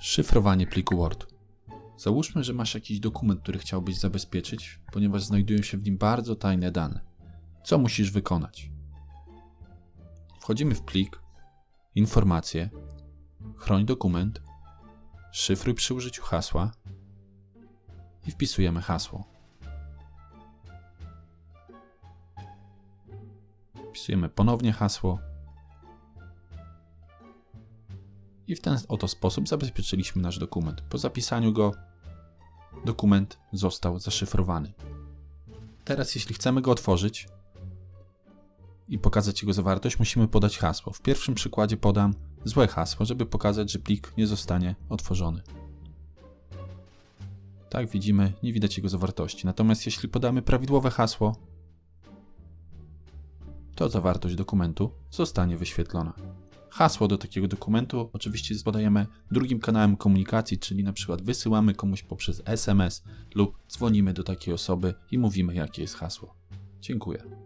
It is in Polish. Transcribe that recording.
Szyfrowanie pliku Word. Załóżmy, że masz jakiś dokument, który chciałbyś zabezpieczyć, ponieważ znajdują się w nim bardzo tajne dane. Co musisz wykonać? Wchodzimy w plik, informacje, chroń dokument, szyfruj przy użyciu hasła i wpisujemy hasło. Wpisujemy ponownie hasło i w ten oto sposób zabezpieczyliśmy nasz dokument. Po zapisaniu go dokument został zaszyfrowany. Teraz jeśli chcemy go otworzyć i pokazać jego zawartość, musimy podać hasło. W pierwszym przykładzie podam złe hasło, żeby pokazać, że plik nie zostanie otworzony. Tak widzimy, nie widać jego zawartości. Natomiast jeśli podamy prawidłowe hasło, to zawartość dokumentu zostanie wyświetlona. Hasło do takiego dokumentu oczywiście podajemy drugim kanałem komunikacji, czyli na przykład wysyłamy komuś poprzez SMS lub dzwonimy do takiej osoby i mówimy jakie jest hasło. Dziękuję.